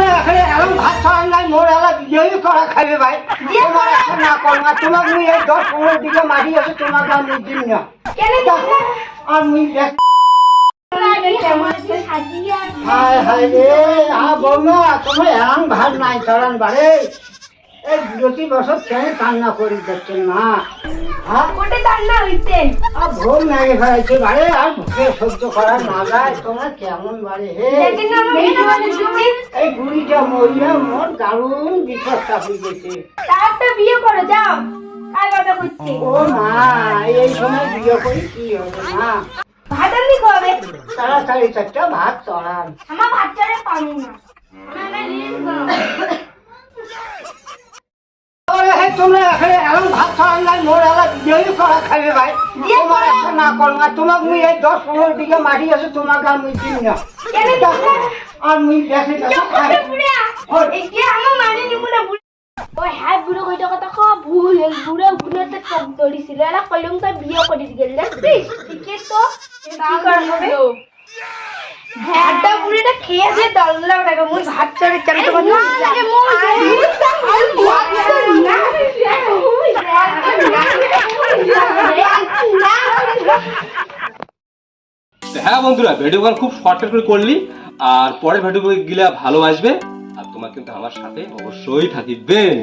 তোমরা এখানে এরকম ভাত খাওয়ার নাই মোর এলা বিজয়ী করা খাইবে ভাই। তোমার করা? না কর না তোমাকে মুই এই দশ পনেরো দিকে মারি আছে তোমাকে আমি দিন না। আর মুই দেখ হায় হায় রে আ বৌমা তোমার এরম ভাত নাই চড়ান বারে এই বিরতি বছর কেন কান্না করি দেখছেন কোটে হইতে আর ভোগ লাগে ফেলাইছে বারে আর সহ্য তোমরা কেমন বারে হে? এই বুড়িটা মরিয়া মোর দারুণ বিপদটা হয়ে গেছে। তারটা বিয়ে করে যাও। ও মা এই সময় বিয়ে করি কি হবে ভাত কবে? তাড়াতাড়ি চারটা ভাত চড়ান। আমার ভাত না না না রিল ওরে এখানে এরম ভাত চড়ান নাই মোর এলা বিজয়ী করা খাইবে ভাই। তোমার? একটা না কর না তোমাকে মুই এই দশ পনেরো দিকে মারি আছে তোমাকে আর মুই দিন না। আর মুই দেখে দেখে খাই একে আমার মানে নিব না ওই হ্যাঁ বুড়ো কইটা কথা কো ভুল বুড়ো বুড়ো তো টক দড়িছিল এরা কলম তো বিয়ে করে গেল দেখছিস ঠিকই তো কি করবে ভাতটা বুড়িটা খেয়ে যে দল্লা টাকা মুই ভাত চড়ে চালতে কথা না লাগে মুই আর ভাত চড়ি না হ্যাঁ বন্ধুরা ভিডিও কল খুব শর্টকাট করে করলি, আর পরে ভিডিও গিলা ভালো আসবে আর তোমার কিন্তু আমার সাথে অবশ্যই থাকিবেন